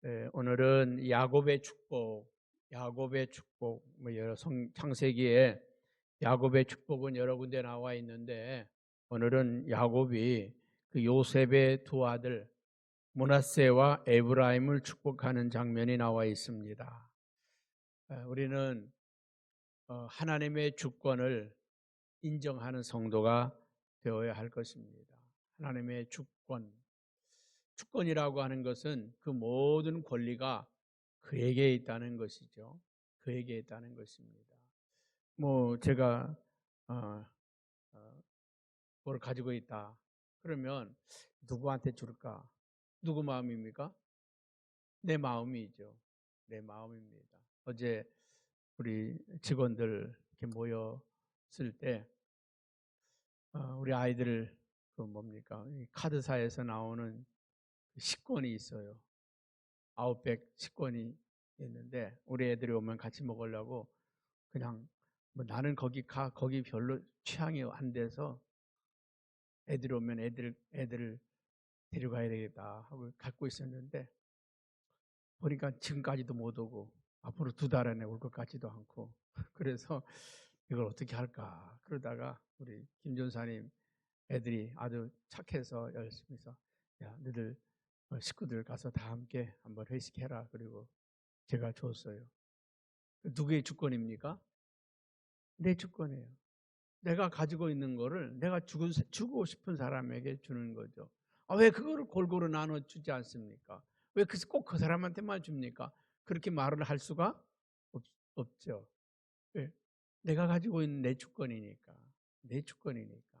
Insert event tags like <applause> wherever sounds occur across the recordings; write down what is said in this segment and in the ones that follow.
네, 오늘은 야곱의 축복, 야곱의 축복, 뭐 여러 성, 창세기에 야곱의 축복은 여러 군데 나와 있는데 오늘은 야곱이 그 요셉의 두 아들 모나세와 에브라임을 축복하는 장면이 나와 있습니다. 우리는 어, 하나님의 주권을 인정하는 성도가 되어야 할 것입니다. 하나님의 주권, 주권이라고 하는 것은 그 모든 권리가 그에게 있다는 것이죠. 그에게 있다는 것입니다. 뭐 제가 어, 어, 뭘 가지고 있다. 그러면 누구한테 줄까? 누구 마음입니까? 내 마음이죠. 내 마음입니다. 어제 우리 직원들 이렇게 모였을 때 어, 우리 아이들 그 뭡니까 카드사에서 나오는 식권이 있어요. 아웃백 식권이 있는데 우리 애들이 오면 같이 먹으려고 그냥 뭐 나는 거기 가 거기 별로 취향이 안 돼서 애들 오면 애들 애들을 데려가야 되겠다 하고 갖고 있었는데 보니까 지금까지도 못 오고 앞으로 두 달 안에 올 것 같지도 않고 <laughs> 그래서 이걸 어떻게 할까 그러다가 우리 김 전사님 애들이 아주 착해서 열심히 해서 야 너들 어, 식구들 가서 다 함께 한번 회식해라. 그리고 제가 줬어요. 누구의 주권입니까? 내 주권이에요. 내가 가지고 있는 거를 내가 주고, 주고 싶은 사람에게 주는 거죠. 아, 왜 그거를 골고루 나눠 주지 않습니까? 왜 꼭 그 사람한테만 줍니까? 그렇게 말을 할 수가 없, 없죠. 왜? 내가 가지고 있는 내 주권이니까. 내 주권이니까.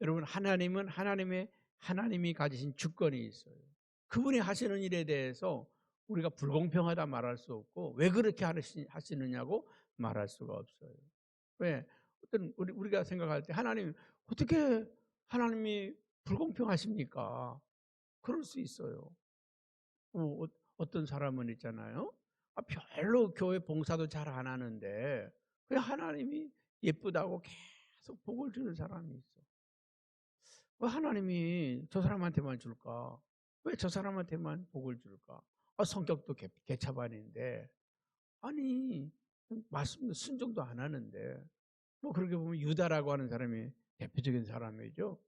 여러분, 하나님은 하나님의, 하나님이 가지신 주권이 있어요. 그분이 하시는 일에 대해서 우리가 불공평하다 말할 수 없고 왜 그렇게 하시느냐고 말할 수가 없어요. 왜? 어떤 우리 우리가 생각할 때 하나님 어떻게 하나님이 불공평하십니까? 그럴 수 있어요. 어, 어떤 사람은 있잖아요. 아, 별로 교회 봉사도 잘 안 하는데 왜 하나님이 예쁘다고 계속 복을 주는 사람이 있어. 왜 하나님이 저 사람한테만 줄까? 왜 저 사람한테만 복을 줄까? 아, 성격도 개, 개차반인데 아니 말씀도 순종도 안 하는데 뭐 그렇게 보면 유다라고 하는 사람이 대표적인 사람이죠.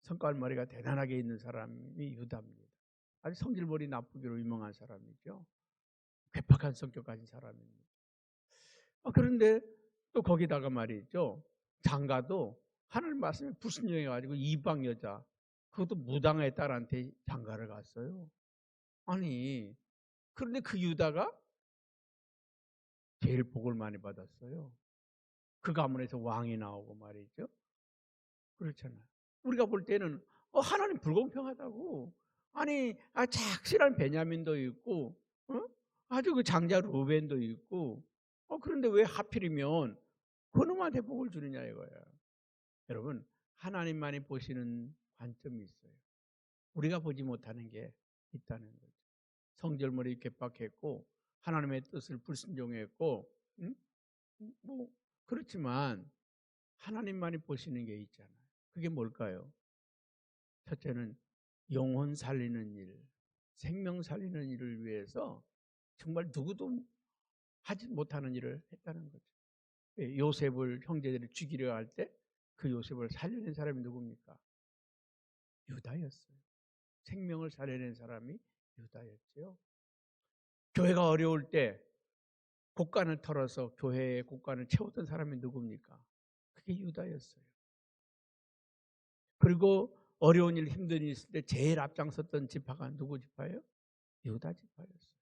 성깔머리가 대단하게 있는 사람이 유다입니다. 아주 성질머리 나쁘기로 유명한 사람이죠. 괴팍한 성격 가진 사람입니다. 아, 그런데 또 거기다가 말이죠. 장가도 하늘 말씀에 불순종해가지고 이방 여자 그것도 무당의 딸한테 장가를 갔어요. 아니, 그런데 그 유다가 제일 복을 많이 받았어요. 그 가문에서 왕이 나오고 말이죠. 그렇잖아요. 우리가 볼 때는 어, 하나님 불공평하다고. 아니, 아, 착실한 베냐민도 있고, 어? 아주 그 장자 루벤도 있고, 어, 그런데 왜 하필이면 그놈한테 복을 주느냐 이거야. 여러분, 하나님만이 보시는 관점이 있어요. 우리가 보지 못하는 게 있다는 거죠. 성절머리 개박했고 하나님의 뜻을 불순종했고 응? 뭐 그렇지만 하나님만이 보시는 게 있잖아요. 그게 뭘까요? 첫째는 영혼 살리는 일, 생명 살리는 일을 위해서 정말 누구도 하지 못하는 일을 했다는 거죠. 예, 요셉을 형제들이 죽이려 할 때 그 요셉을 살려낸 사람이 누굽니까? 유다였어요. 생명을 살려낸 사람이 유다였죠. 교회가 어려울 때 곡간을 털어서 교회의 곡간을 채웠던 사람이 누굽니까? 그게 유다였어요. 그리고 어려운 일, 힘든 일 있을 때 제일 앞장섰던 지파가 누구 지파예요? 유다 지파였어요.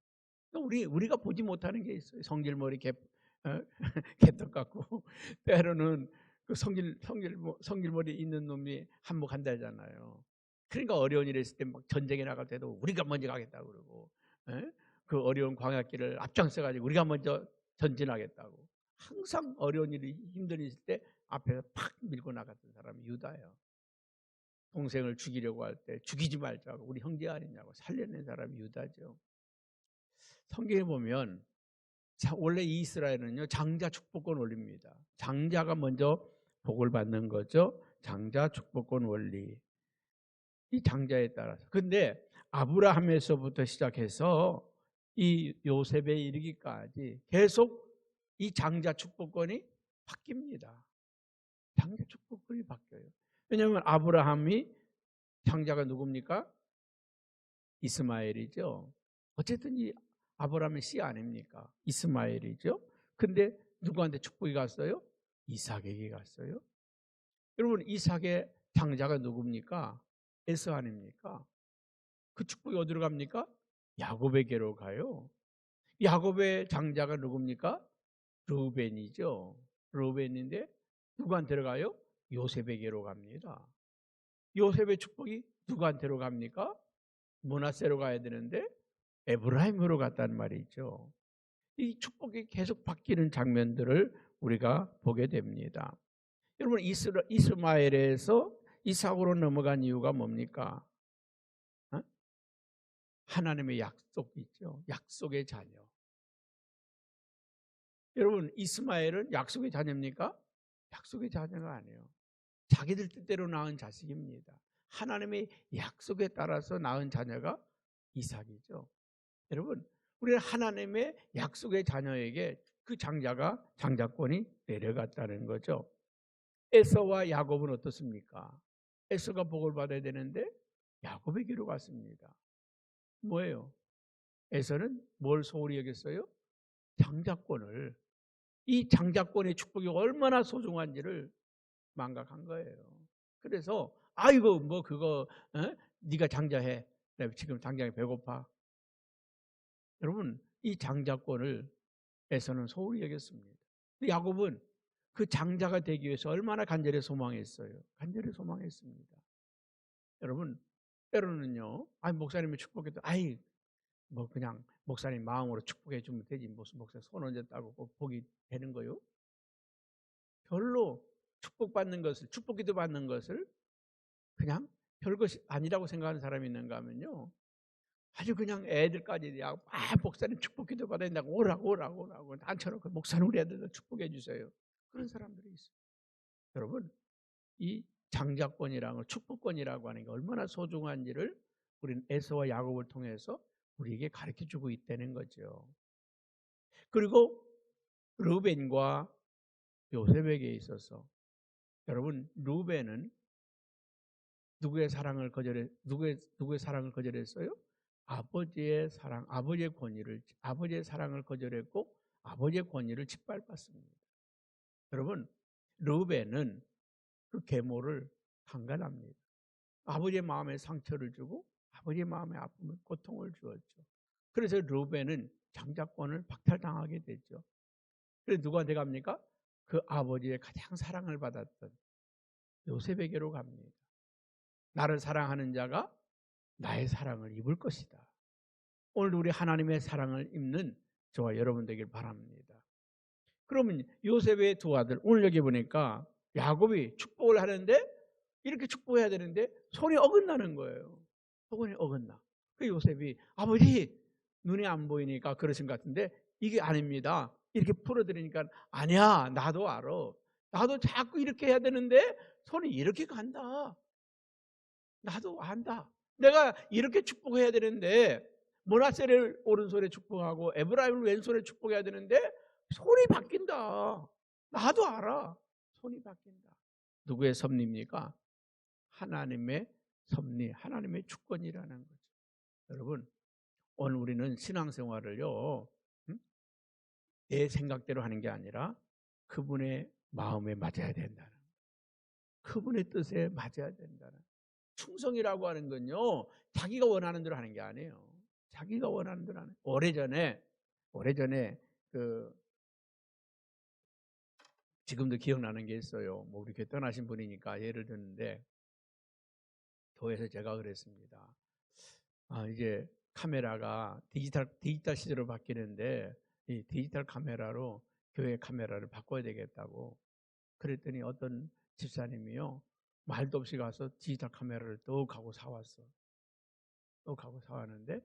우리 우리가 보지 못하는 게 있어요. 성질머리 개 어, <laughs> 개떡 같고 때로는 그 성질 성질 성질머리 있는 놈이 한몫한다잖아요. 그러니까 어려운 일이 있을 때 막 전쟁에 나갈 때도 우리가 먼저 가겠다고 그러고 에? 예? 그 어려운 광야길을 앞장서 가지고 우리가 먼저 전진하겠다고 항상 어려운 일이 힘든 일이 있을 때 앞에서 팍 밀고 나갔던 사람이 유다예요. 동생을 죽이려고 할 때 죽이지 말자고 우리 형제 아니냐고 살려낸 사람이 유다죠. 성경에 보면 원래 이스라엘은요 장자 축복권 원리입니다. 장자가 먼저 복을 받는 거죠. 장자 축복권 원리. 이 장자에 따라서. 근데 아브라함에서부터 시작해서 이 요셉에 이르기까지 계속 이 장자 축복권이 바뀝니다. 장자 축복권이 바뀌어요. 왜냐하면 아브라함이 장자가 누굽니까? 이스마엘이죠. 어쨌든 이 아브라함의 씨 아닙니까? 이스마엘이죠. 근데 누구한테 축복이 갔어요? 이삭에게 갔어요. 여러분 이삭의 장자가 누굽니까? 에서 아닙니까? 그 축복이 어디로 갑니까? 야곱에게로 가요. 야곱의 장자가 누굽니까? 루벤이죠. 루벤인데 누구한테로 가요? 요셉에게로 갑니다. 요셉의 축복이 누구한테로 갑니까? 문하세로 가야 되는데 에브라임으로 갔다는 말이죠. 이 축복이 계속 바뀌는 장면들을 우리가 보게 됩니다. 여러분 이스라, 이스마엘에서 이삭으로 넘어간 이유가 뭡니까? 어? 하나님의 약속이 있죠. 약속의 자녀. 여러분 이스마엘은 약속의 자녀입니까? 약속의 자녀가 아니에요. 자기들 뜻대로 낳은 자식입니다. 하나님의 약속에 따라서 낳은 자녀가 이삭이죠. 여러분, 우리는 하나님의 약속의 자녀에게 그 장자가 장자권이 내려갔다는 거죠. 에서와 야곱은 어떻습니까? 에서가 복을 받아야 되는데 야곱에게로 갔습니다. 뭐예요? 에서는 뭘 소홀히 여겼어요? 장자권을 이 장자권의 축복이 얼마나 소중한지를 망각한 거예요. 그래서 아이고 뭐 그거 어? 네가 장자해. 지금 당장에 배고파. 여러분 이 장자권을 에서는 소홀히 여겼습니다. 야곱은 그 장자가 되기 위해서 얼마나 간절히 소망했어요. 간절히 소망했습니다. 여러분 때로는요. 아니 목사님이 축복해도 아이 뭐 그냥 목사님 마음으로 축복해 주면 되지 무슨 목사 손 얹었다고 꼭 복이 되는 거요? 별로 축복받는 것을 축복기도 받는 것을 그냥 별것이 아니라고 생각하는 사람이 있는가 하면요. 아주 그냥 애들까지 야, 아, 목사님 축복기도 받아야 된다고 오라고 오라고 오라고 앉혀놓고 목사님 우리 애들도 축복해 주세요. 그런 사람들이 있어요. 여러분 이 장자권이라고 축복권이라고 하는 게 얼마나 소중한지를 우리는 에서와 야곱을 통해서 우리에게 가르쳐 주고 있다는 거죠. 그리고 루벤과 요셉에게 있어서 여러분 루벤은 누구의 사랑을 거절해 누구의 누구의 사랑을 거절했어요? 아버지의 사랑, 아버지의 권위를 아버지의 사랑을 거절했고 아버지의 권위를 짓밟았습니다. 여러분 루벤은 그 계모를 강간합니다. 아버지의 마음에 상처를 주고 아버지의 마음에 아픔을 고통을 주었죠. 그래서 루벤은 장자권을 박탈당하게 됐죠. 그래서 누구한테 갑니까? 그 아버지의 가장 사랑을 받았던 요셉에게로 갑니다. 나를 사랑하는 자가 나의 사랑을 입을 것이다. 오늘 우리 하나님의 사랑을 입는 저와 여러분 되길 바랍니다. 그러면 요셉의 두 아들 오늘 여기 보니까 야곱이 축복을 하는데 이렇게 축복해야 되는데 손이 어긋나는 거예요. 손이 어긋나. 그 요셉이 아버지 눈에 안 보이니까 그러신 것 같은데 이게 아닙니다. 이렇게 풀어드리니까 아니야 나도 알아. 나도 자꾸 이렇게 해야 되는데 손이 이렇게 간다. 나도 안다. 내가 이렇게 축복해야 되는데 모나세를 오른손에 축복하고 에브라임을 왼손에 축복해야 되는데 손이 바뀐다. 나도 알아. 손이 바뀐다. 누구의 섭리입니까? 하나님의 섭리, 하나님의 주권이라는 거죠. 여러분, 오늘 우리는 신앙생활을요, 음? 내 생각대로 하는 게 아니라 그분의 마음에 맞아야 된다는 그분의 뜻에 맞아야 된다는 충성이라고 하는 건요, 자기가 원하는 대로 하는 게 아니에요. 자기가 원하는 대로 하는. 오래전에, 오래전에 그 지금도 기억나는 게 있어요. 뭐 교회 떠나신 분이니까 예를 드는데 교회에서 제가 그랬습니다. 아, 이제 카메라가 디지털 디지털 시대로 바뀌는데 이 디지털 카메라로 교회 카메라를 바꿔야 되겠다고 그랬더니 어떤 집사님이요 말도 없이 가서 디지털 카메라를 또 가고 사왔어. 또 가고 사왔는데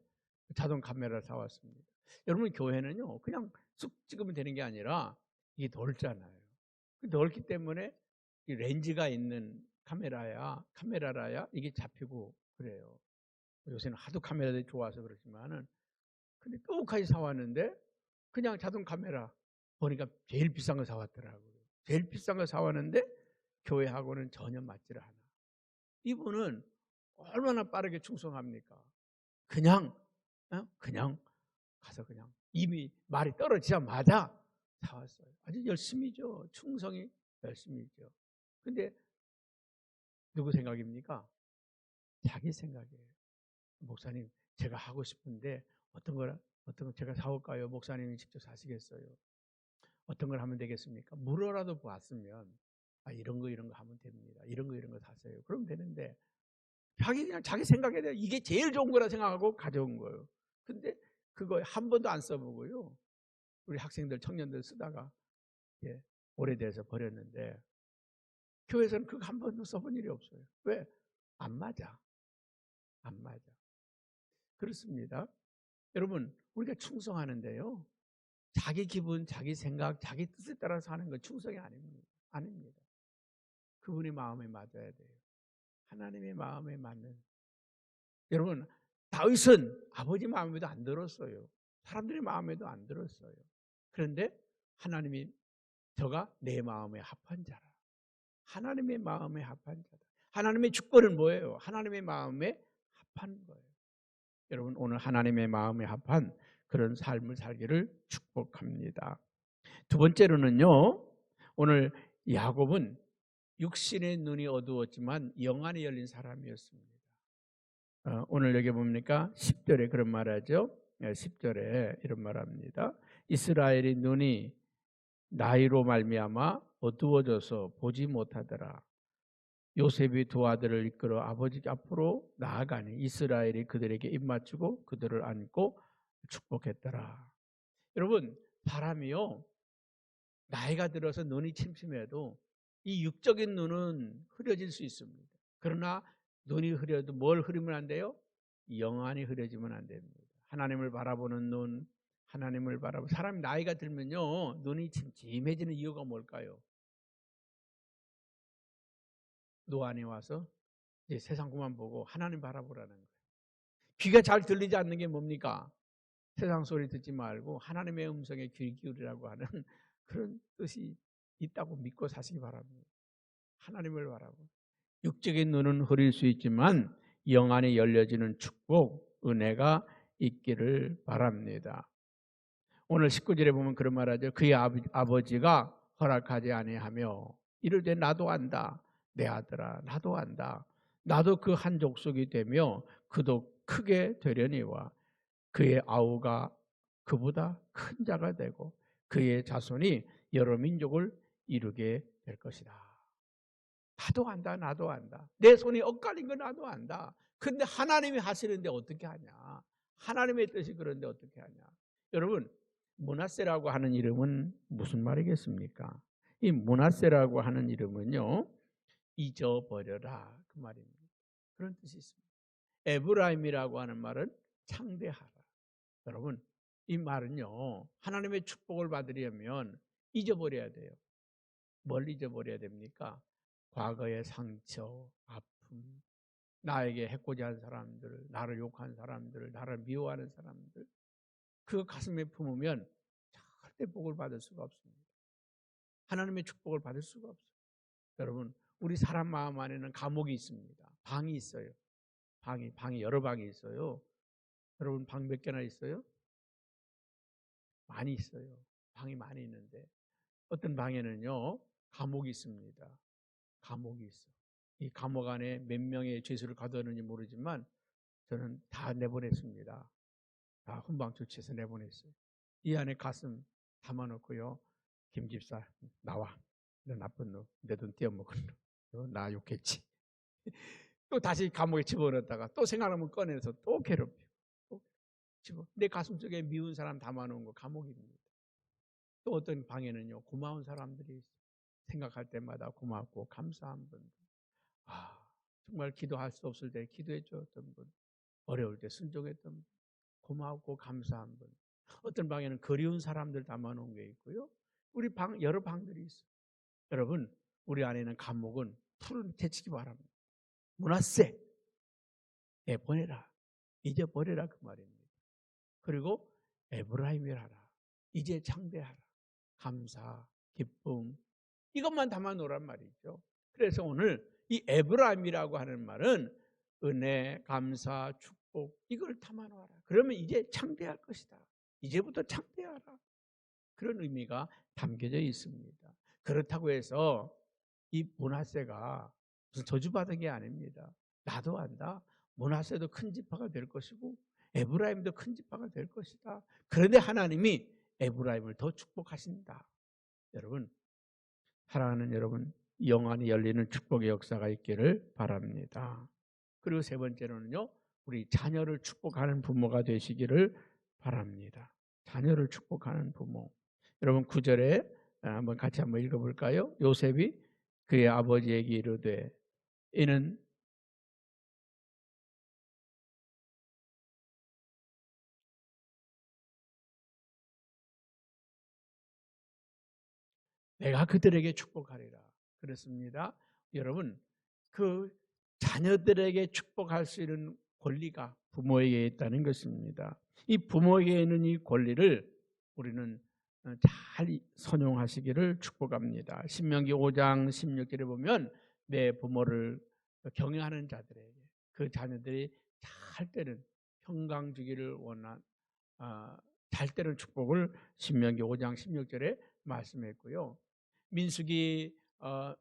자동 카메라를 사왔습니다. 여러분 교회는요 그냥 쑥 찍으면 되는 게 아니라 이게 넓잖아요. 넓기 때문에 렌즈가 있는 카메라야, 카메라라야 이게 잡히고 그래요. 요새는 하도 카메라들이 좋아서 그렇지만은 근데 똑같이 사왔는데 그냥 자동 카메라 보니까 제일 비싼 거 사왔더라고요. 제일 비싼 거 사왔는데 교회하고는 전혀 맞지를 않아. 이분은 얼마나 빠르게 충성합니까? 그냥 어? 그냥 가서 그냥 이미 말이 떨어지자마자 사왔어요. 아주 열심히죠. 충성이 열심히죠. 근데 누구 생각입니까? 자기 생각이에요. 목사님, 제가 하고 싶은데 어떤 걸 어떤 걸 제가 사올까요? 목사님이 직접 사시겠어요? 어떤 걸 하면 되겠습니까? 물어라도 보았으면 아, 이런 거 이런 거 하면 됩니다. 이런 거 이런 거 사세요. 그러면 되는데 자기 그냥 자기 생각에 대해 이게 제일 좋은 거라 생각하고 가져온 거예요. 근데 그거 한 번도 안 써보고요. 우리 학생들 청년들 쓰다가 예, 오래돼서 버렸는데 교회에서는 그거 한 번도 써본 일이 없어요. 왜? 안 맞아. 안 맞아. 그렇습니다. 여러분, 우리가 충성하는데요. 자기 기분, 자기 생각, 자기 뜻에 따라서 하는 건 충성이 아닙니다. 아닙니다. 그분의 마음에 맞아야 돼요. 하나님의 마음에 맞는. 여러분, 다윗은 아버지 마음에도 안 들었어요. 사람들의 마음에도 안 들었어요. 그런데 하나님이 저가 내 마음에 합한 자라. 하나님의 마음에 합한 자다. 하나님의 주권은 뭐예요? 하나님의 마음에 합한 거예요. 여러분 오늘 하나님의 마음에 합한 그런 삶을 살기를 축복합니다. 두 번째로는요. 오늘 야곱은 육신의 눈이 어두웠지만 영안이 열린 사람이었습니다. 어, 오늘 여기 봅니까? 10절에 그런 말하죠. 10절에 이런 말합니다. 이스라엘의 눈이 나이로 말미암아 어두워져서 보지 못하더라. 요셉이 두 아들을 이끌어 아버지 앞으로 나아가니 이스라엘이 그들에게 입맞추고 그들을 안고 축복했더라. 여러분, 사람이요. 나이가 들어서 눈이 침침해도 이 육적인 눈은 흐려질 수 있습니다. 그러나 눈이 흐려도 뭘 흐리면 안 돼요? 영안이 흐려지면 안 됩니다. 하나님을 바라보는 눈, 하나님을 바라보 사람이 나이가 들면요 눈이 침침해지는 이유가 뭘까요? 노안에 와서 이제 세상 그만 보고 하나님 바라보라는 거예요. 귀가 잘 들리지 않는 게 뭡니까? 세상 소리 듣지 말고 하나님의 음성에 귀 기울이라고 하는 <laughs> 그런 뜻이 있다고 믿고 사시기 바랍니다. 하나님을 바라보. 육적인 눈은 흐릴 수 있지만 영안이 열려지는 축복, 은혜가 있기를 바랍니다. 오늘 19절에 보면 그런 말하죠. 그의 아버지가 허락하지 아니하며 때 나도 안다. 내 아들아 나도 안다. 나도 그 한 족속이 되며 그도 크게 되려니와 그의 아우가 그보다 큰 자가 되고 그의 자손이 여러 민족을 이루게 될 것이다. 나도 안다, 나도 안다. 내 손이 엇갈린 거 나도 안다. 근데 하나님이 하시는데 어떻게 하냐? 하나님의 뜻이 그런데 어떻게 하냐? 여러분, 문하세라고 하는 이름은 무슨 말이겠습니까? 이 문하세라고 하는 이름은요, 잊어버려라 그 말입니다. 그런 뜻이 있습니다. 에브라임이라고 하는 말은 창대하라. 여러분, 이 말은요, 하나님의 축복을 받으려면 잊어버려야 돼요. 뭘 잊어버려야 됩니까? 과거의 상처, 아픔, 나에게 해코지 한 사람들, 나를 욕한 사람들, 나를 미워하는 사람들, 그 가슴에 품으면 절대 복을 받을 수가 없습니다. 하나님의 축복을 받을 수가 없어요. 여러분, 우리 사람 마음 안에는 감옥이 있습니다. 방이 있어요. 방이, 방이 여러 방이 있어요. 여러분, 방 몇 개나 있어요? 많이 있어요. 방이 많이 있는데, 어떤 방에는요, 감옥이 있습니다. 감옥이 있어. 이 감옥 안에 몇 명의 죄수를 가두었는지 모르지만, 저는 다 내보냈습니다. 다 훈방 조치해서 내보냈어요. 이 안에 가슴 담아놓고요. 김 집사 나와. 너 나쁜 놈. 내 돈 떼어먹은 놈. 나 욕했지. <laughs> 또 다시 감옥에 집어넣었다가 또 생각하면 꺼내서 또 괴롭히고 또 집어. 내 가슴 속에 미운 사람 담아놓은 거 감옥입니다. 또 어떤 방에는요 고마운 사람들이 생각할 때마다 고맙고 감사한 분들. 아 정말 기도할 수 없을 때 기도해 주었던 분, 어려울 때 순종했던 분. 고맙고 감사한 분. 어떤 방에는 그리운 사람들 담아놓은 게 있고요. 우리 방, 여러 방들이 있어요. 여러분, 우리 안에는 감옥은 풀을 제치기 바랍니다. 문화세. 내 보내라. 잊어버려라. 그 말입니다. 그리고 에브라임이라 하라. 이제 창대하라. 감사, 기쁨 이것만 담아 놓으란 말이죠. 그래서 오늘 이 에브라임이라고 하는 말은 은혜, 감사, 축복 이걸 담아 놓아라. 그러면 이제 창대할 것이다. 이제부터 창대하라. 그런 의미가 담겨져 있습니다. 그렇다고 해서 이 문화세가 무슨 저주받은 게 아닙니다. 나도 안다. 문화세도 큰 지파가 될 것이고 에브라임도 큰 지파가 될 것이다. 그런데 하나님이 에브라임을 더 축복하신다. 여러분 사랑하는 여러분 영안이 열리는 축복의 역사가 있기를 바랍니다. 그리고 세 번째로는요. 우리 자녀를 축복하는 부모가 되시기를 바랍니다. 자녀를 축복하는 부모. 여러분 구절에 한번 같이 한번 읽어볼까요? 요셉이 그의 아버지에게 이르되 이는 내가 그들에게 축복하리라. 그렇습니다. 여러분, 그 자녀들에게 축복할 수 있는 권리가 부모에게 있다는 것입니다. 이 부모에게 있는 이 권리를 우리는 잘 선용하시기를 축복합니다. 신명기 5장 16절에 보면 내 부모를 경외하는 자들에게 그 자녀들이 잘 때는 평강 주기를 원한 아, 잘 때는 축복을 신명기 5장 16절에 말씀했고요. 민수기 어,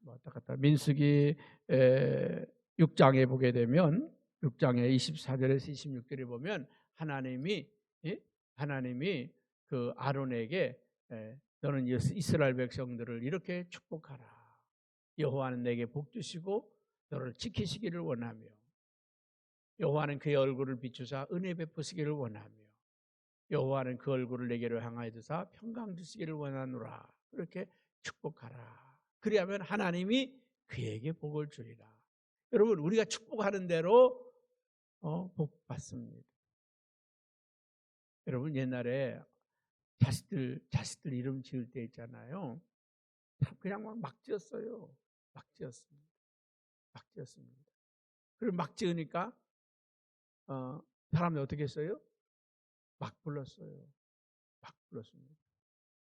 뭐 왔다 갔다 민수기 에, 6장에 보게 되면 6장의 24절에서 26절에 보면 하나님이 예? 하나님이 그 아론에게 예, 너는 이스라엘 백성들을 이렇게 축복하라. 여호와는 내게 복 주시고 너를 지키시기를 원하며 여호와는 그의 얼굴을 비추사 은혜 베푸시기를 원하며 여호와는 그 얼굴을 내게로 향하여 두사 평강 주시기를 원하노라. 그렇게 축복하라. 그리하면 하나님이 그에게 복을 주리라. 여러분 우리가 축복하는 대로 어, 복 받습니다. 여러분 옛날에 자식들 자식들 이름 지을 때 있잖아요. 그냥 막, 막 지었어요. 막 지었습니다. 막 지었습니다. 그리고 막 지으니까 어, 사람들 어떻게 했어요? 막 불렀어요. 막 불렀습니다.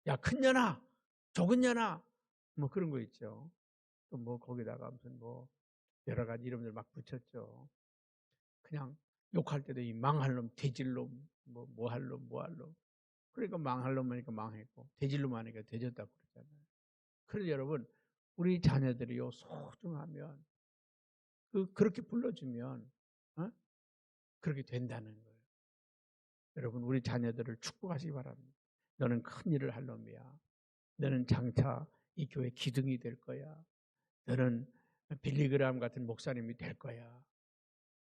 야, 큰 년아, 적은 년아, 뭐 그런 거 있죠. 또 뭐 거기다가 무슨 뭐 여러 가지 이름들 막 붙였죠. 그냥 욕할 때도 이 망할 놈, 돼질 놈, 뭐, 뭐할 놈, 뭐할 놈. 그러니까 망할 놈 하니까 망했고, 돼질 놈 하니까 돼졌다고 그러잖아요. 그래서 여러분, 우리 자녀들이요, 소중하면, 그, 그렇게 불러주면, 어? 그렇게 된다는 거예요. 여러분, 우리 자녀들을 축복하시기 바랍니다. 너는 큰 일을 할 놈이야. 너는 장차 이 교회 기둥이 될 거야. 너는 빌리그람 같은 목사님이 될 거야.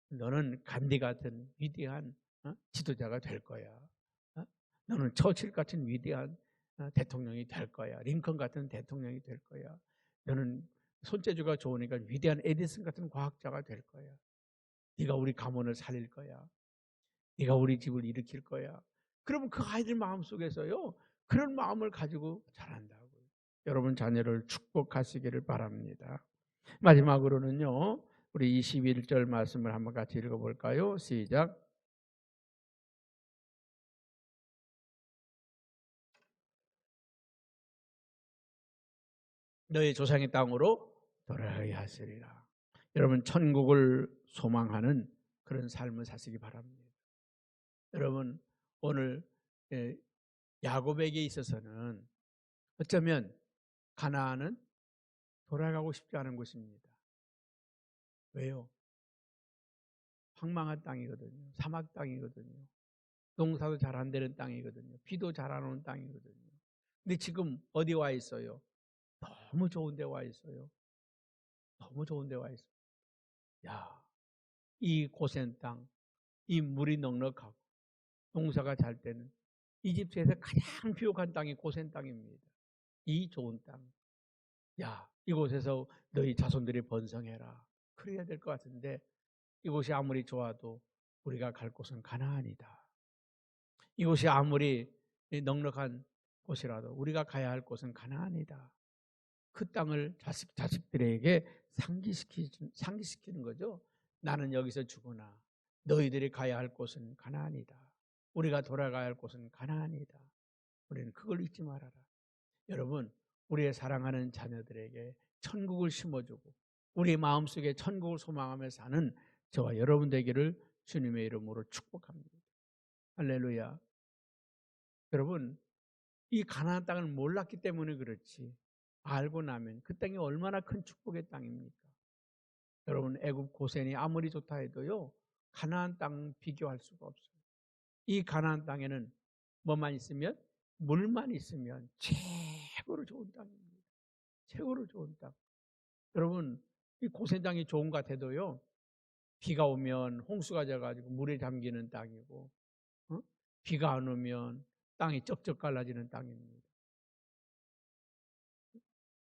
너는 간디 같은 위대한 어? 지도자가 될 거야. 어? 너는 처칠 같은 위대한 어, 대통령이 될 거야. 링컨 같은 대통령이 될 거야. 너는 손재주가 좋으니까 위대한 에디슨 같은 과학자가 될 거야. 네가 우리 가문을 살릴 거야. 네가 우리 집을 일으킬 거야. 그러면 그 아이들 마음 속에서요. 그런 마음을 가지고 자란다고. 여러분 자녀를 축복하시기를 바랍니다. 마지막으로는요. 우리 21절 말씀을 한번 같이 읽어볼까요? 시작. 너희 조상의 땅으로 돌아가게 하시리라. 여러분 천국을 소망하는 그런 삶을 사시기 바랍니다. 여러분 오늘 예, 야곱에게 있어서는 어쩌면 가나안은 돌아가고 싶지 않은 곳입니다. 왜요? 황망한 땅이거든요. 사막 땅이거든요. 농사도 잘 안 되는 땅이거든요. 비도 잘 안 오는 땅이거든요. 근데 지금 어디 와 있어요? 너무 좋은 데 와 있어요. 너무 좋은 데 와 있어요. 야, 이 고센 땅, 이 물이 넉넉하고 농사가 잘 되는 이집트에서 가장 비옥한 땅이 고센 땅입니다. 이 좋은 땅. 야, 이곳에서 너희 자손들이 번성해라. 그래야 될 것 같은데 이곳이 아무리 좋아도 우리가 갈 곳은 가나안이다. 이곳이 아무리 넉넉한 곳이라도 우리가 가야 할 곳은 가나안이다. 그 땅을 자식, 자식들에게 상기시키, 상기시키는 거죠. 나는 여기서 죽으나 너희들이 가야 할 곳은 가나안이다. 우리가 돌아가야 할 곳은 가나안이다. 우리는 그걸 잊지 말아라. 여러분, 우리의 사랑하는 자녀들에게 천국을 심어주고 우리 마음속에 천국을 소망하며 사는 저와 여러분 되기를 주님의 이름으로 축복합니다. 할렐루야. 여러분, 이 가나안 땅을 몰랐기 때문에 그렇지. 알고 나면 그 땅이 얼마나 큰 축복의 땅입니까? 여러분, 애굽 고센이 아무리 좋다 해도요. 가나안 땅 비교할 수가 없어요. 이 가나안 땅에는 뭐만 있으면 물만 있으면 최고로 좋은 땅입니다. 최고로 좋은 땅. 여러분, 이 고센 땅이 좋은 것 같아도요. 비가 오면 홍수가 져가지고 물에 잠기는 땅이고, 어? 비가 안 오면 땅이 쩍쩍 갈라지는 땅입니다.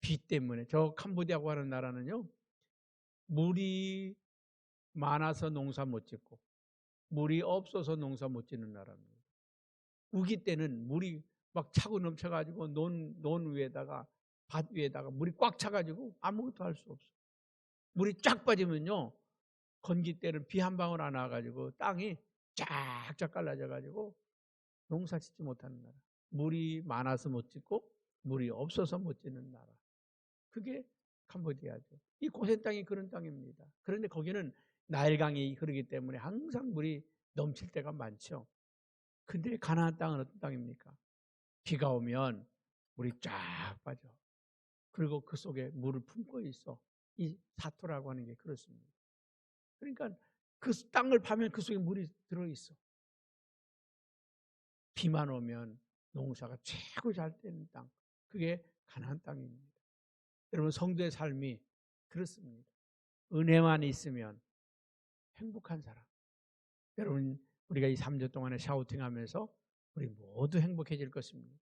비 때문에 저 캄보디아고 하는 나라는요 물이 많아서 농사 못 짓고 물이 없어서 농사 못 짓는 나라입니다. 우기 때는 물이 막 차고 넘쳐가지고 논, 논 위에다가 밭 위에다가 물이 꽉 차가지고 아무것도 할 수 없어. 물이 쫙 빠지면요 건기 때는 비 한 방울 안 와가지고 땅이 쫙쫙 갈라져가지고 농사 짓지 못하는 나라. 물이 많아서 못 짓고 물이 없어서 못 짓는 나라. 그게 캄보디아죠. 이 고센 땅이 그런 땅입니다. 그런데 거기는 나일강이 흐르기 때문에 항상 물이 넘칠 때가 많죠. 근데 가나안 땅은 어떤 땅입니까? 비가 오면 물이 쫙 빠져. 그리고 그 속에 물을 품고 있어. 이 사토라고 하는 게 그렇습니다. 그러니까 그 땅을 파면 그 속에 물이 들어 있어. 비만 오면 농사가 최고 잘 되는 땅. 그게 가나안 땅입니다. 여러분 성도의 삶이 그렇습니다. 은혜만 있으면 행복한 사람. 여러분 우리가 이 3주 동안에 샤우팅하면서 우리 모두 행복해질 것입니다.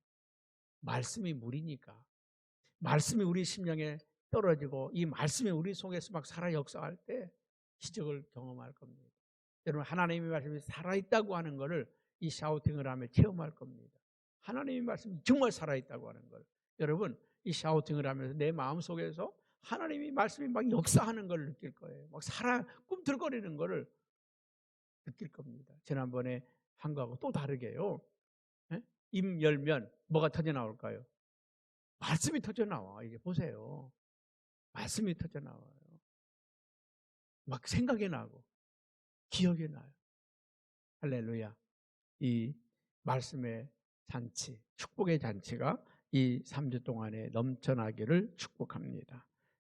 말씀이 물이니까 말씀이 우리 심령에 떨어지고 이 말씀이 우리 속에서 막 살아 역사할 때 기적을 경험할 겁니다. 여러분 하나님의 말씀이 살아있다고 하는 것을 이 샤우팅을 하며 체험할 겁니다. 하나님의 말씀이 정말 살아있다고 하는 걸 여러분 이 샤우팅을 하면서 내 마음 속에서 하나님이 말씀이 막 역사하는 걸 느낄 거예요. 막 살아 꿈틀거리는 거를 느낄 겁니다. 지난번에 한 거하고 또 다르게요. 예? 입 열면 뭐가 터져 나올까요? 말씀이 터져 나와. 이게 보세요. 말씀이 터져 나와요. 막 생각이 나고 기억이 나요. 할렐루야. 이 말씀의 잔치, 축복의 잔치가 이 3주 동안에 넘쳐나기를 축복합니다.